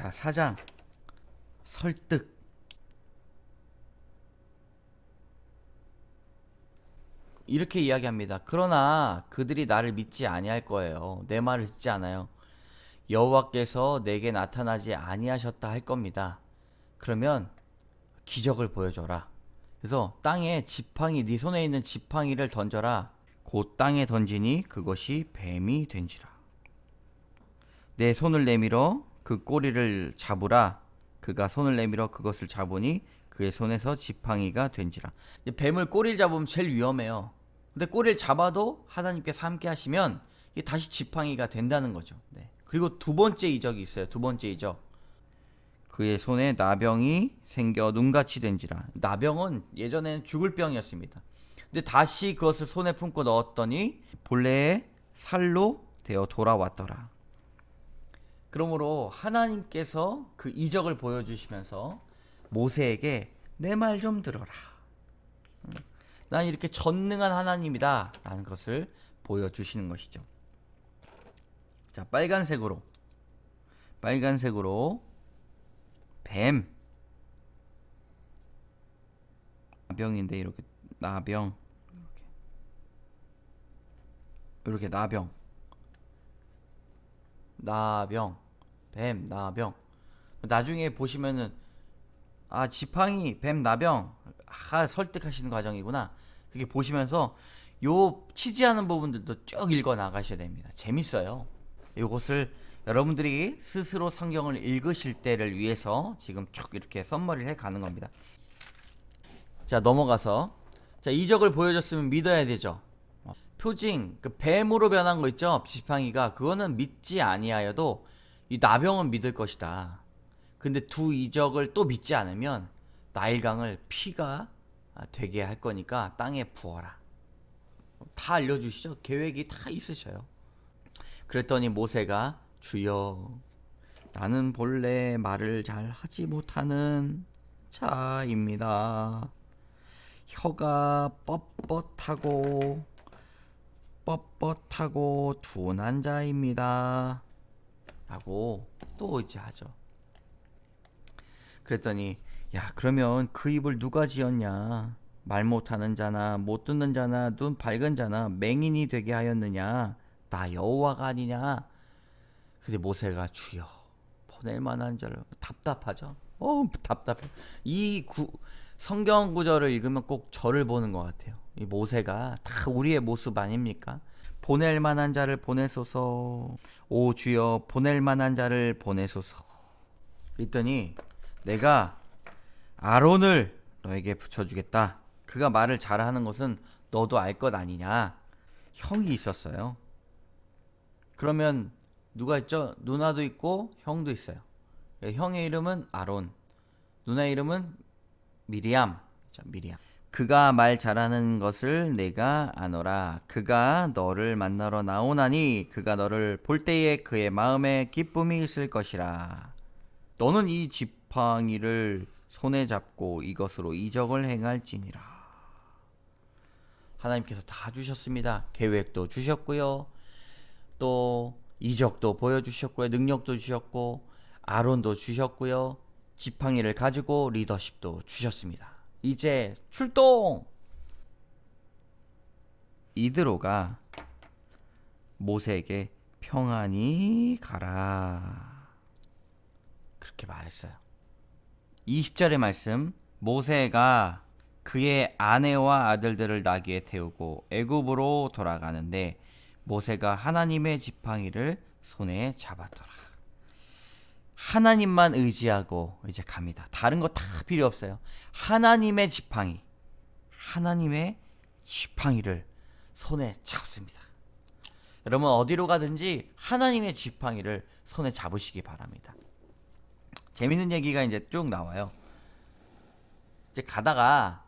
자, 사장. 설득. 이렇게 이야기합니다. 그러나 그들이 나를 믿지 아니할 거예요. 내 말을 듣지 않아요. 여호와께서 내게 나타나지 아니하셨다 할 겁니다. 그러면 기적을 보여줘라. 그래서 땅에 지팡이 네 손에 있는 지팡이를 던져라. 곧 땅에 던지니 그것이 뱀이 된지라. 내 손을 내밀어 그 꼬리를 잡으라. 그가 손을 내밀어 그것을 잡으니 그의 손에서 지팡이가 된지라. 뱀을 꼬리를 잡으면 제일 위험해요. 근데 꼬리를 잡아도 하나님께서 함께 하시면 이게 다시 지팡이가 된다는 거죠. 네. 그리고 두 번째 이적이 있어요. 두 번째 이적. 그의 손에 나병이 생겨 눈같이 된지라. 나병은 예전에는 죽을 병이었습니다. 근데 다시 그것을 손에 품고 넣었더니 본래의 살로 되어 돌아왔더라. 그러므로 하나님께서 그 이적을 보여주시면서 모세에게 내 말 좀 들어라. 음, 난 이렇게 전능한 하나님이다. 라는 것을 보여주시는 것이죠. 자, 빨간색으로. 빨간색으로. 뱀. 나병인데, 이렇게. 나병. 이렇게. 이렇게 나병. 나병. 뱀, 나병. 나중에 보시면은, 아, 지팡이, 뱀, 나병. 아, 설득하시는 과정이구나. 그렇게 보시면서 요 치지하는 부분들도 쭉 읽어 나가셔야 됩니다. 재밌어요. 이것을 여러분들이 스스로 성경을 읽으실 때를 위해서 지금 쭉 이렇게 썸머리를 해 가는 겁니다. 자, 넘어가서 자, 이적을 보여줬으면 믿어야 되죠. 어, 표징, 그 뱀으로 변한 거 있죠? 지팡이가 그거는 믿지 아니하여도 이 나병은 믿을 것이다. 근데 두 이적을 또 믿지 않으면 나일강을 피가 되게 할 거니까 땅에 부어라. 다 알려주시죠. 계획이 다 있으셔요. 그랬더니 모세가 주여 나는 본래 말을 잘 하지 못하는 자입니다. 혀가 뻣뻣하고 뻣뻣하고 둔한 자입니다. 라고 또 이제 하죠. 그랬더니 야 그러면 그 입을 누가 지었냐? 말 못하는 자나 못 듣는 자나 눈 밝은 자나 맹인이 되게 하였느냐? 나 여호와가 아니냐? 근데 모세가 주여 보낼 만한 자를 답답하죠. 어 답답해. 이 구, 성경 구절을 읽으면 꼭 저를 보는 것 같아요 이 모세가 다 우리의 모습 아닙니까 보낼 만한 자를 보내소서 오 주여 보낼 만한 자를 보내소서 그랬더니 내가 아론을 너에게 붙여주겠다. 그가 말을 잘하는 것은 너도 알 것 아니냐. 형이 있었어요. 그러면 누가 있죠? 누나도 있고 형도 있어요. 형의 이름은 아론, 누나의 이름은 미리암. 자, 미리암. 그가 말 잘하는 것을 내가 아노라. 그가 너를 만나러 나오나니 그가 너를 볼 때에 그의 마음에 기쁨이 있을 것이라. 너는 이 지팡이를 손에 잡고 이것으로 이적을 행할지니라. 하나님께서 다 주셨습니다. 계획도 주셨고요. 또 이적도 보여주셨고요. 능력도 주셨고 아론도 주셨고요. 지팡이를 가지고 리더십도 주셨습니다. 이제 출동! 이드로가 모세에게 평안히 가라. 그렇게 말했어요. 20절의 말씀 모세가 그의 아내와 아들들을 나귀에 태우고 애굽으로 돌아가는데 모세가 하나님의 지팡이를 손에 잡았더라. 하나님만 의지하고 이제 갑니다. 다른 거 다 필요 없어요. 하나님의 지팡이, 하나님의 지팡이를 손에 잡습니다. 여러분 어디로 가든지 하나님의 지팡이를 손에 잡으시기 바랍니다. 재밌는 얘기가 이제 쭉 나와요. 이제 가다가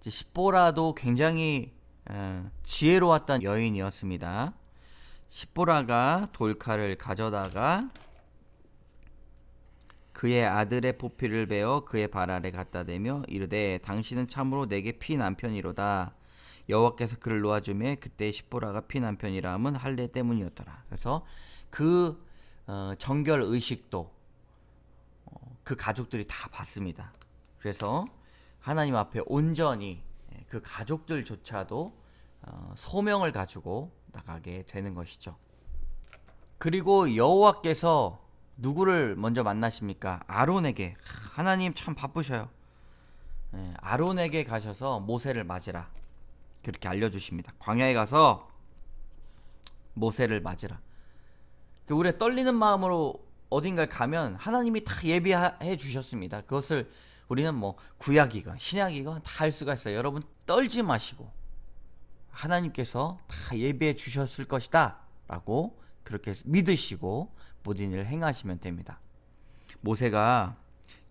이제 십보라도 굉장히 어, 지혜로웠던 여인이었습니다. 십보라가 돌칼을 가져다가 그의 아들의 포피를 베어 그의 발 아래 갖다 대며 이르되 당신은 참으로 내게 피 남편이로다. 여호와께서 그를 놓아주매 그때 십보라가 피 남편이라 함은 할례 때문이었더라. 그래서 그 어, 정결 의식도 그 가족들이 다 봤습니다. 그래서 하나님 앞에 온전히 예, 그 가족들조차도 어, 소명을 가지고 나가게 되는 것이죠. 그리고 여호와께서 누구를 먼저 만나십니까? 아론에게 하나님 참 바쁘셔요. 예, 아론에게 가셔서 모세를 맞으라 그렇게 알려주십니다. 광야에 가서 모세를 맞으라. 그 우리가 떨리는 마음으로 어딘가에 가면 하나님이 다 예비해 주셨습니다. 그것을 우리는 뭐 구약이건 신약이건 다 할 수가 있어요. 여러분 떨지 마시고 하나님께서 다 예비해 주셨을 것이다 라고 그렇게 믿으시고 모든 일을 행하시면 됩니다. 모세가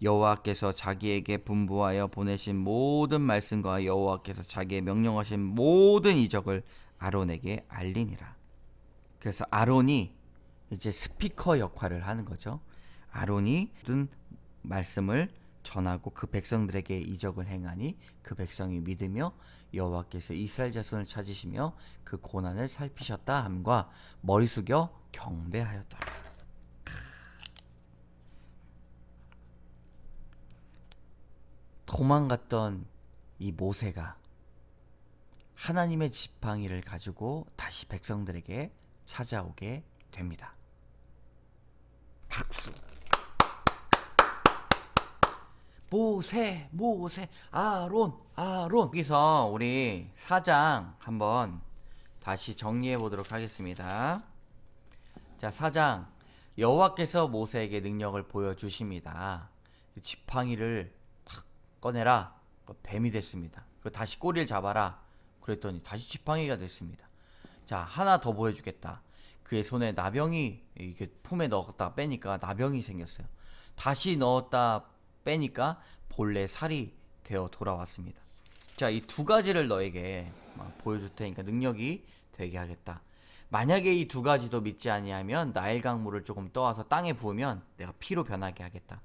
여호와께서 자기에게 분부하여 보내신 모든 말씀과 여호와께서 자기의 명령하신 모든 이적을 아론에게 알리니라. 그래서 아론이 이제 스피커 역할을 하는 거죠. 아론이 모든 말씀을 전하고 그 백성들에게 이적을 행하니 그 백성이 믿으며 여호와께서 이스라엘 자손을 찾으시며 그 고난을 살피셨다 함과 머리 숙여 경배하였더라. 도망갔던 이 모세가 하나님의 지팡이를 가지고 다시 백성들에게 찾아오게 됩니다. 박수. 모세, 모세, 아론, 아론. 여기서 우리 사장 한번 다시 정리해 보도록 하겠습니다. 자, 사장 여호와께서 모세에게 능력을 보여 주십니다. 그 지팡이를 탁 꺼내라. 그 뱀이 됐습니다. 그 다시 꼬리를 잡아라. 그랬더니 다시 지팡이가 됐습니다. 자, 하나 더 보여주겠다. 그의 손에 나병이 이렇게 품에 넣었다 빼니까 나병이 생겼어요. 다시 넣었다 빼니까 본래 살이 되어 돌아왔습니다. 자, 이 두 가지를 너에게 보여줄 테니까 능력이 되게 하겠다. 만약에 이 두 가지도 믿지 아니하면 나일 강물을 조금 떠와서 땅에 부으면 내가 피로 변하게 하겠다.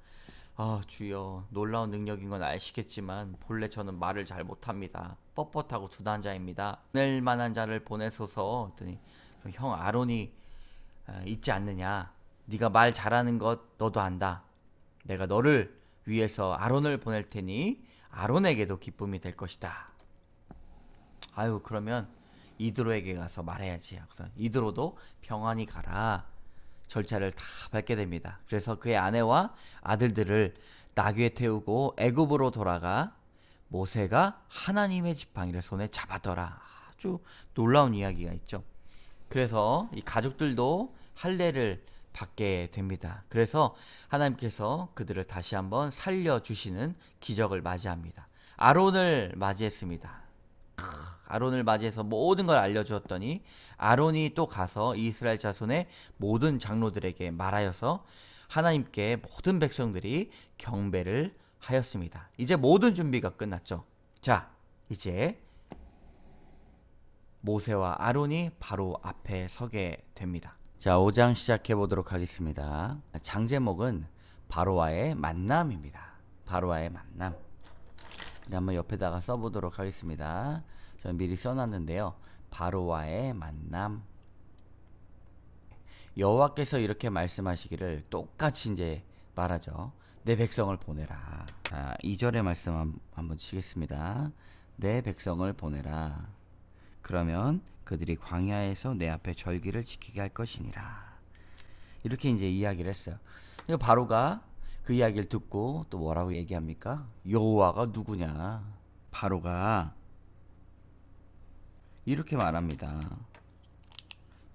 아 주여 놀라운 능력인 건 아시겠지만 본래 저는 말을 잘 못합니다. 뻣뻣하고 두단 자입니다. 보낼 만한 자를 보내소서 했더니 그형 아론이 있지 않느냐. 네가 말 잘하는 것 너도 안다. 내가 너를 위해서 아론을 보낼 테니 아론에게도 기쁨이 될 것이다. 아유 그러면 이드로에게 가서 말해야지. 이드로도 평안히 가라. 절차를 다 밟게 됩니다. 그래서 그의 아내와 아들들을 나귀에 태우고 애굽으로 돌아가 모세가 하나님의 지팡이를 손에 잡았더라. 아주 놀라운 이야기가 있죠. 그래서 이 가족들도 할례를 받게 됩니다. 그래서 하나님께서 그들을 다시 한번 살려 주시는 기적을 맞이합니다. 아론을 맞이했습니다. 아론을 맞이해서 모든 걸 알려주었더니 아론이 또 가서 이스라엘 자손의 모든 장로들에게 말하여서 하나님께 모든 백성들이 경배를 하였습니다. 이제 모든 준비가 끝났죠. 자, 이제 모세와 아론이 바로 앞에 서게 됩니다. 자, 5장 시작해 보도록 하겠습니다. 장제목은 바로와의 만남입니다. 바로와의 만남. 한번 옆에다가 써보도록 하겠습니다. 저는 미리 써놨는데요. 바로와의 만남. 여호와께서 이렇게 말씀하시기를 똑같이 이제 말하죠. 내 백성을 보내라. 자, 2절의 말씀 한번 치겠습니다. 내 백성을 보내라. 그러면 그들이 광야에서 내 앞에 절기를 지키게 할 것이니라. 이렇게 이제 이야기를 했어요. 바로가 그 이야기를 듣고 또 뭐라고 얘기합니까? 여호와가 누구냐? 바로가 이렇게 말합니다.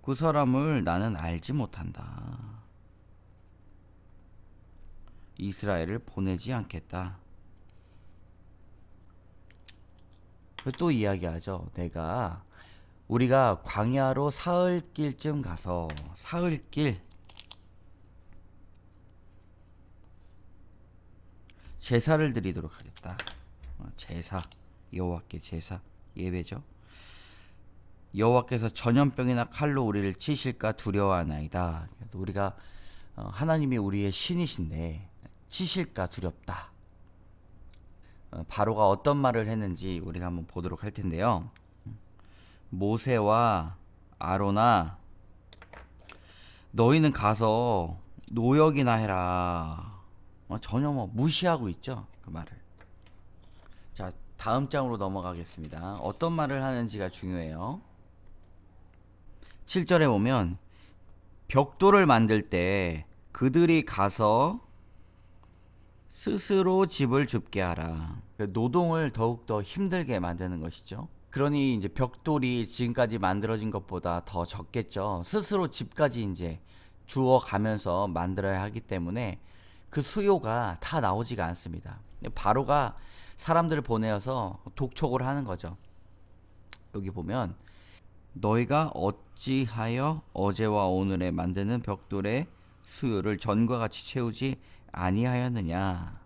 그 사람을 나는 알지 못한다. 이스라엘을 보내지 않겠다. 또 이야기하죠. 내가 우리가 광야로 사흘길쯤 가서 사흘길 제사를 드리도록 하겠다. 어, 제사 여호와께 제사 예배죠. 여호와께서 전염병이나 칼로 우리를 치실까 두려워하나이다. 우리가 어, 하나님이 우리의 신이신데 치실까 두렵다. 어, 바로가 어떤 말을 했는지 우리가 한번 보도록 할 텐데요. 모세와 아로나 너희는 가서 노역이나 해라. 어, 전혀 뭐 무시하고 있죠 그 말을. 자 다음 장으로 넘어가겠습니다. 어떤 말을 하는지가 중요해요. 7절에 보면 벽돌을 만들 때 그들이 가서 스스로 집을 줍게 하라. 노동을 더욱더 힘들게 만드는 것이죠. 그러니 이제 벽돌이 지금까지 만들어진 것보다 더 적겠죠. 스스로 집까지 이제 주워 가면서 만들어야 하기 때문에 그 수요가 다 나오지가 않습니다. 바로가 사람들을 보내어서 독촉을 하는 거죠. 여기 보면 너희가 어찌하여 어제와 오늘에 만드는 벽돌의 수요를 전과 같이 채우지 아니하였느냐.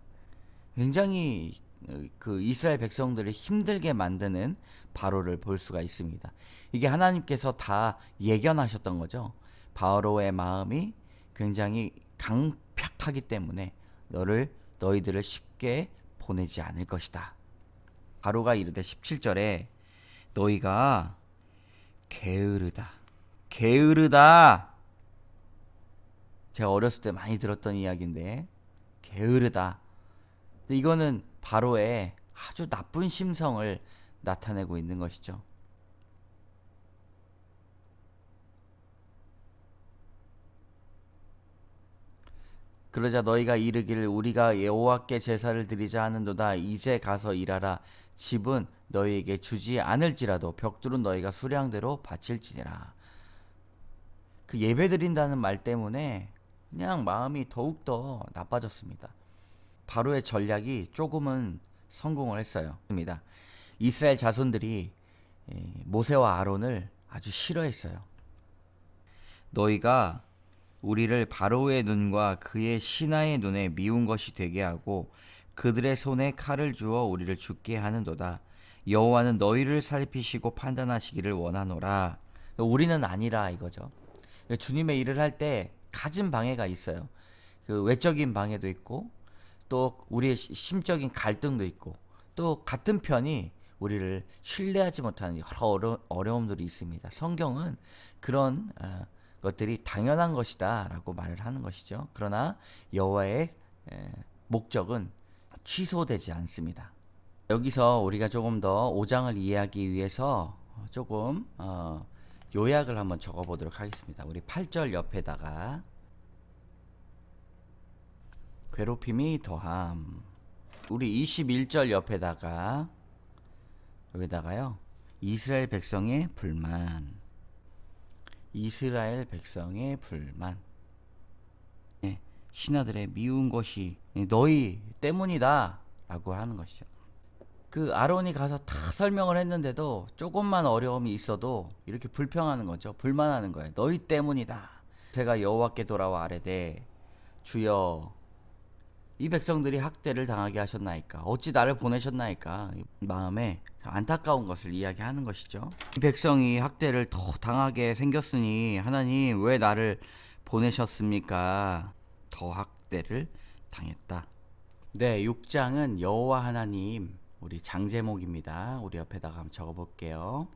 굉장히 어, 그 이스라엘 백성들을 힘들게 만드는 바로를 볼 수가 있습니다. 이게 하나님께서 다 예견하셨던 거죠. 바로의 마음이 굉장히 강팍하기 때문에 너를 너희들을 쉽게 보내지 않을 것이다. 바로가 이르되 17절에 너희가 게으르다. 게으르다. 제가 어렸을 때 많이 들었던 이야기인데 게으르다. 근데 이거는 바로의 아주 나쁜 심성을 나타내고 있는 것이죠. 그러자 너희가 이르기를 우리가 여호와께 제사를 드리자 하는도다 이제 가서 일하라 집은 너희에게 주지 않을지라도 벽돌은 너희가 수량대로 바칠지니라. 그 예배 드린다는 말 때문에 그냥 마음이 더욱더 나빠졌습니다. 바로의 전략이 조금은 성공을 했어요. 이스라엘 자손들이 예, 모세와 아론을 아주 싫어했어요. 너희가 우리를 바로의 눈과 그의 신하의 눈에 미운 것이 되게 하고 그들의 손에 칼을 주어 우리를 죽게 하는도다. 여호와는 너희를 살피시고 판단하시기를 원하노라. 우리는 아니라 이거죠. 주님의 일을 할 때 가진 방해가 있어요. 그 외적인 방해도 있고 또 우리의 시- 심적인 갈등도 있고 또 같은 편이 우리를 신뢰하지 못하는 여러 어려, 어려움들이 있습니다. 성경은 그런 어, 것들이 당연한 것이다라고 말을 하는 것이죠. 그러나 여호와의 에, 목적은 취소되지 않습니다. 여기서 우리가 조금 더 5장을 이해하기 위해서 조금 어, 요약을 한번 적어보도록 하겠습니다. 우리 8절 옆에다가 괴롭힘이 더함. 우리 21절 옆에다가 여기다가요. 이스라엘 백성의 불만. 이스라엘 백성의 불만. 네, 신하들의 미운 것이 너희 때문이다. 라고 하는 것이죠. 그 아론이 가서 다 설명을 했는데도 조금만 어려움이 있어도 이렇게 불평하는 거죠. 불만하는 거예요. 너희 때문이다. 제가 여호와께 돌아와 아뢰되 주여 이 백성들이 학대를 당하게 하셨나이까 어찌 나를 보내셨나이까 마음에 안타까운 것을 이야기하는 것이죠 이 백성이 학대를 더 당하게 생겼으니 하나님 왜 나를 보내셨습니까 더 학대를 당했다 네 6장은 여호와 하나님 우리 장제목입니다 우리 옆에다가 한번 적어 볼게요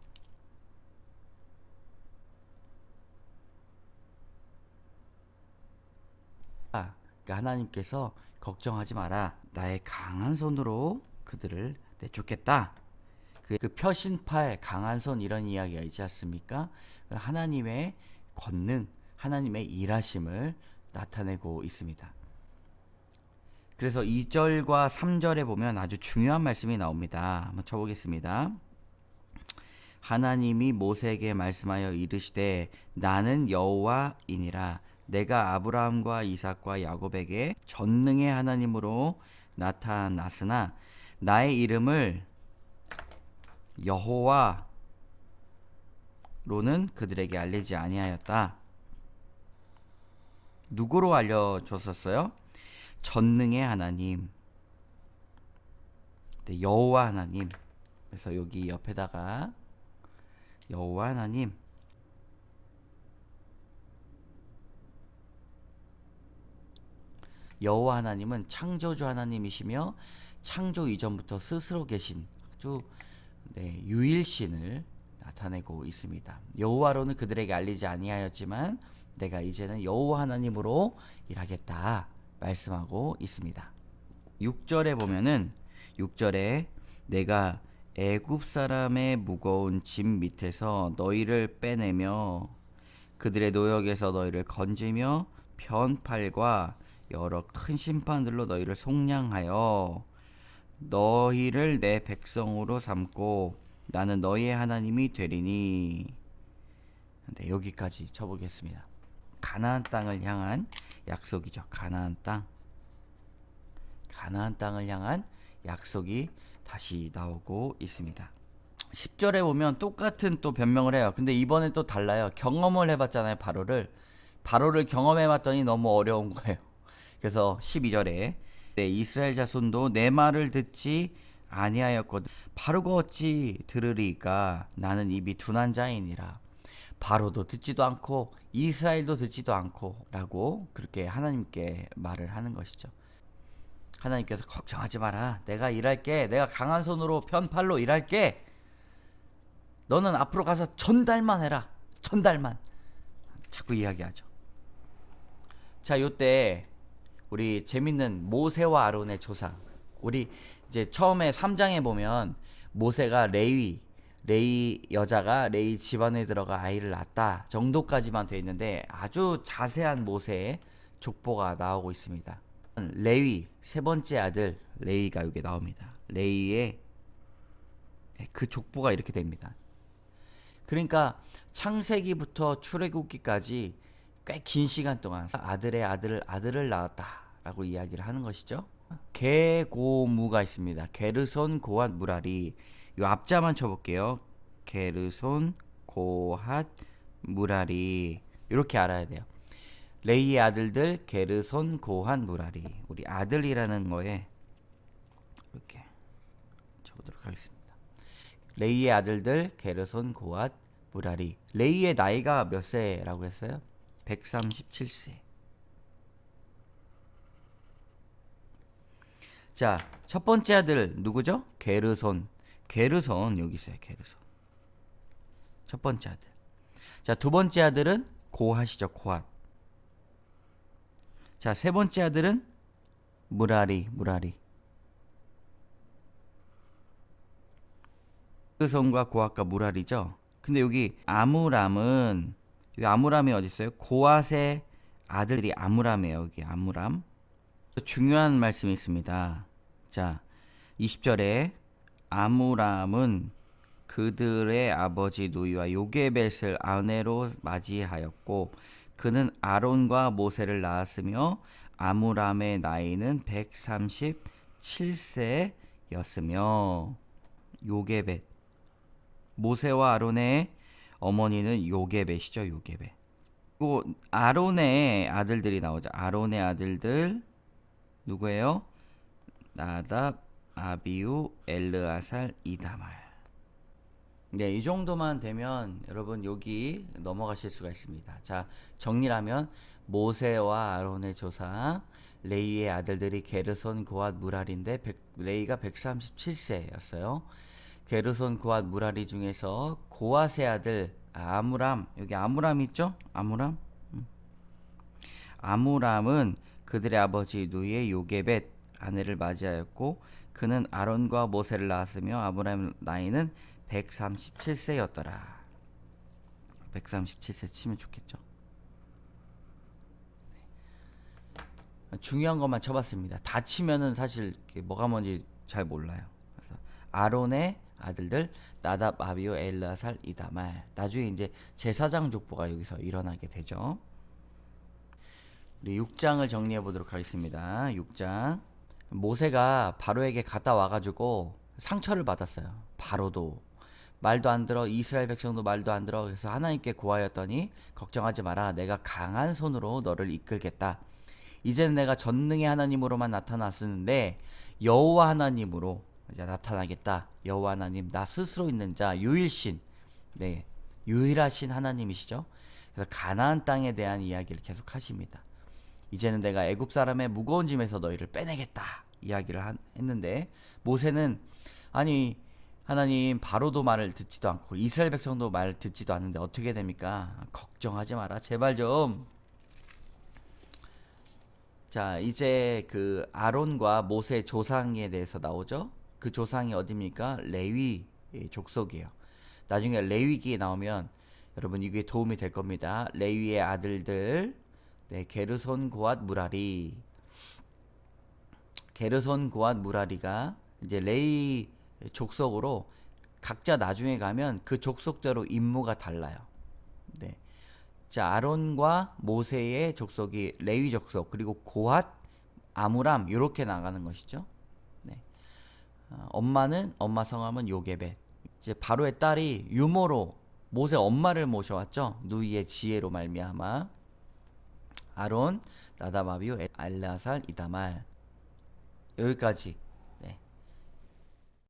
아, 그러니까 하나님께서 걱정하지 마라. 나의 강한 손으로 그들을 내쫓겠다. 그, 그 표신팔 강한 손 이런 이야기가 있지 않습니까? 하나님의 권능, 하나님의 일하심을 나타내고 있습니다. 그래서 2절과 3절에 보면 아주 중요한 말씀이 나옵니다. 한번 쳐보겠습니다. 하나님이 모세에게 말씀하여 이르시되 나는 여호와이니라 내가 아브라함과 이삭과 야곱에게 전능의 하나님으로 나타났으나 나의 이름을 여호와로는 그들에게 알리지 아니하였다. 누구로 알려줬었어요? 전능의 하나님, 네, 여호와 하나님. 그래서 여기 옆에다가 여호와 하나님 여호와 하나님은 창조주 하나님이시며 창조 이전부터 스스로 계신 아주 네, 유일신을 나타내고 있습니다. 여호와로는 그들에게 알리지 아니하였지만 내가 이제는 여호와 하나님으로 일하겠다. 말씀하고 있습니다. 6절에 보면은 6절에 내가 애굽 사람의 무거운 짐 밑에서 너희를 빼내며 그들의 노역에서 너희를 건지며 편팔과 여러 큰 심판들로 너희를 속량하여 너희를 내 백성으로 삼고 나는 너희의 하나님이 되리니 네, 여기까지 쳐보겠습니다. 가나안 땅을 향한 약속이죠. 가나안 땅. 가나안 땅을 향한 약속이 다시 나오고 있습니다. 10절에 보면 똑같은 또 변명을 해요. 근데 이번엔 또 달라요. 경험을 해봤잖아요. 바로를. 바로를 경험해봤더니 너무 어려운 거예요. 그래서 12절에 네, 이스라엘 자손도 내 말을 듣지 아니하였거든. 바로가 어찌 들으리까 나는 입이 둔한 자이니라. 바로도 듣지도 않고 이스라엘도 듣지도 않고라고 그렇게 하나님께 말을 하는 것이죠. 하나님께서 걱정하지 마라. 내가 일할게. 내가 강한 손으로 편팔로 일할게. 너는 앞으로 가서 전달만 해라. 전달만. 자꾸 이야기하죠. 자, 요때 우리 재밌는 모세와 아론의 조상. 우리 이제 처음에 3장에 보면 모세가 레위 레이 여자가 레이 집안에 들어가 아이를 낳았다 정도까지만 돼 있는데 아주 자세한 모세의 족보가 나오고 있습니다. 레위 세 번째 아들 레이가 여기 나옵니다. 레이의 그 족보가 이렇게 됩니다. 그러니까 창세기부터 출애굽기까지 꽤 긴 시간 동안 아들의 아들을 아들을 낳았다라고 이야기를 하는 것이죠. 개고무가 있습니다. 게르손 고핫 무라리 이 앞자만 쳐볼게요. 게르손 고핫 무라리 이렇게 알아야 돼요. 레이의 아들들 게르손 고핫 무라리 우리 아들이라는 거에 이렇게 쳐보도록 하겠습니다. 레이의 아들들 게르손 고핫 무라리 레이의 나이가 몇 세라고 했어요? 137세. 자, 첫 번째 아들 누구죠? 게르손. 게르손 여기 있어요. 게르손. 첫 번째 아들. 자, 두 번째 아들은 고핫이죠. 고핫. 자, 세 번째 아들은 무라리, 무라리. 게르손과 고핫과 무라리죠. 근데 여기 아무람은 여기 아무람이 어디 있어요? 고핫의 아들이 아무람이에요. 여기 아무람. 중요한 말씀이 있습니다. 자, 20절에 아무람은 그들의 아버지 누이와 요게벳을 아내로 맞이하였고 그는 아론과 모세를 낳았으며 아무람의 나이는 137세였으며 요게벳. 모세와 아론의 어머니는 요게벳이죠 요게벳. 그리고 아론의 아들들이 나오죠. 아론의 아들들 누구예요? 나답, 아비우, 엘르아살, 이다말. 네, 이 정도만 되면 여러분 여기 넘어가실 수가 있습니다. 자, 정리하면 모세와 아론의 조상, 레이의 아들들이 게르손, 고앗, 무랄인데 백, 레이가 137세였어요. 게르손, 고앗, 무랄이 중에서 고앗의 아들 아무람, 여기 아무람 있죠? 아무람? 음. 아무람은 그들의 아버지 누이의 요게벳 아내를 맞이하였고 그는 아론과 모세를 낳았으며 아브라함 나이는 137세였더라. 137세 치면 좋겠죠. 네. 중요한 것만 쳐봤습니다. 다 치면은 사실 뭐가 뭔지 잘 몰라요. 그래서 아론의 아들들 나답, 아비오, 엘라살, 이다말. 나중에 이제 제사장 족보가 여기서 일어나게 되죠. 우리 6장을 정리해 보도록 하겠습니다. 6장. 모세가 바로에게 갔다 와가지고 상처를 받았어요. 바로도 말도 안 들어 이스라엘 백성도 말도 안 들어 그래서 하나님께 구하였더니 걱정하지 마라 내가 강한 손으로 너를 이끌겠다. 이제는 내가 전능의 하나님으로만 나타났었는데 여호와 하나님으로 이제 나타나겠다. 여호와 하나님 나 스스로 있는 자 유일신 네 유일하신 하나님이시죠. 그래서 가나안 땅에 대한 이야기를 계속 하십니다. 이제는 내가 애굽 사람의 무거운 짐에서 너희를 빼내겠다 이야기를 한, 했는데 모세는 아니 하나님 바로도 말을 듣지도 않고 이스라엘 백성도 말 듣지도 않는데 어떻게 됩니까? 걱정하지 마라 제발 좀 자, 이제 그 아론과 모세 조상에 대해서 나오죠. 그 조상이 어디입니까? 레위 족속이에요. 나중에 레위기에 나오면 여러분 이게 도움이 될 겁니다. 레위의 아들들, 네, 게르손, 고앗, 무라리. 게르손, 고앗, 무라리가 이제 레위 족속으로 각자 나중에 가면 그 족속대로 임무가 달라요. 네. 자, 아론과 모세의 족속이 레위 족속 그리고 고핫, 아무람 이렇게 나가는 것이죠. 네. 어, 엄마는 엄마 성함은 요게벳. 이제 바로의 딸이 유모로 모세 엄마를 모셔왔죠. 누이의 지혜로 말미암아 아론, 나다바비오, 알라살, 이다말. 여기까지